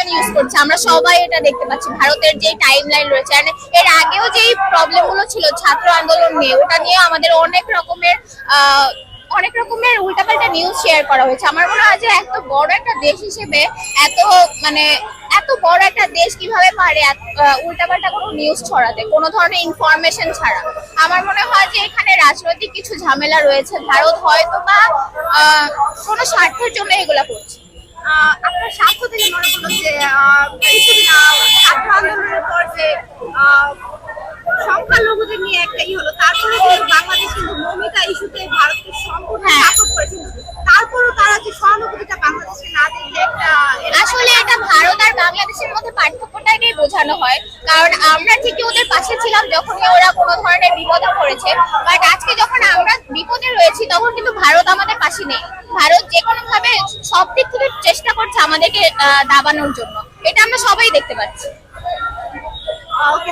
Option use করছে। আমরা সবাই এটা দেখতে পাচ্ছি। ভারতের যে টাইম লাইন রয়েছে, and এর আগেও যেই প্রবলেমগুলো ছিল ছাত্র আন্দোলন নিয়ে, ওটা নিয়ে আমাদের অনেক রকমের অনেক রকমের উল্টাপাল্টা নিউজ শেয়ার করা হয়েছে। আমার মনে হয় যে এত বড় একটা দেশ হিসেবে এত মানে এত বড় একটা দেশ কীভাবে পারে উল্টাপাল্টা কোনো নিউজ ছড়াতে, কোনো ধরনের ইনফরমেশন ছাড়া। আমার মনে হয় যে এখানে রাজনৈতিক কিছু ঝামেলা রয়েছে। ভারত হয়তো বা কোনো স্বার্থের জন্য এগুলা করছে। আপনার স্বার্থ থেকে মনে হলো যে আহ, কিছুদিন আহ, ছাত্র আন্দোলনের পর যে আহ, সংখ্যালঘুদের নিয়ে একটা ই হলো তারপরে কিন্তু বাংলাদেশ কিন্তু মমিতা ইস্যুতে ভারতকে সম্পূর্ণ হ্যাঁ। সাপোর্ট করেছিল। তারপরও তারা যে সহানুভূতিটা বাংলাদেশে না দেখে একটা আসলে এটা ভারত আর বাংলাদেশের মধ্যে পার্থক্যটাকেই বোঝানো হয়। কারণ আমরা ঠিকই ওদের পাশে ছিলাম যখনই ওরা কোনো ধরনের বিপদে পড়েছে। বাট আজকে যখন আমরা বিপদে রয়েছি তখন কিন্তু ভারত আমাদের পাশে নেই। ভারত যে কোনো ভাবে সব দিক থেকে চেষ্টা করছে আমাদেরকে দাবানোর জন্য। এটা আমরা সবাই দেখতে পাচ্ছি। Okay.